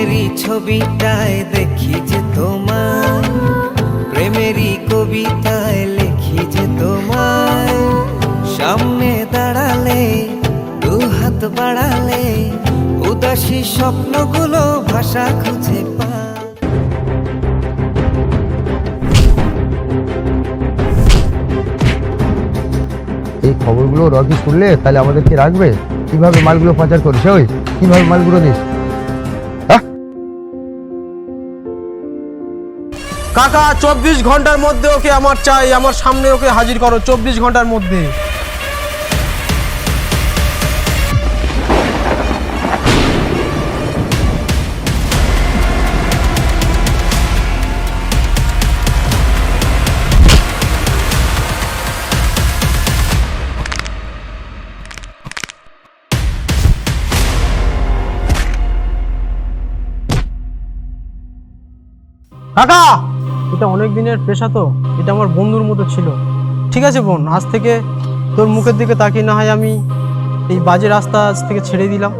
ছবিটায় দেখি যে তোমার প্রেমেরই কবিতায় লিখি যে তোমার সামনে দাঁড়ালে দু হাত বাড়ালে, উদাসী স্বপ্নগুলো ভাষা খুঁজে পায়। এই খবরগুলো রকি শুনলে তাহলে আমাদেরকে রাখবে? কীভাবে মালগুলো পাচার করিস? ওই, কীভাবে মালগুলো দিস কাকা, চব্বিশ ঘণ্টার মধ্যে ওকে আমার চাই, আমার সামনে ওকে হাজির করো, চব্বিশ ঘণ্টার মধ্যে। কাকা এটা অনেক দিনের পেশা তো, এটা আমার বন্ধুর মতো ছিল। ঠিক আছে বোন, আজ থেকে তোর মুখের দিকে তাকিয়ে না হয় আমি এই বাজে রাস্তা আজ থেকে ছেড়ে দিলাম।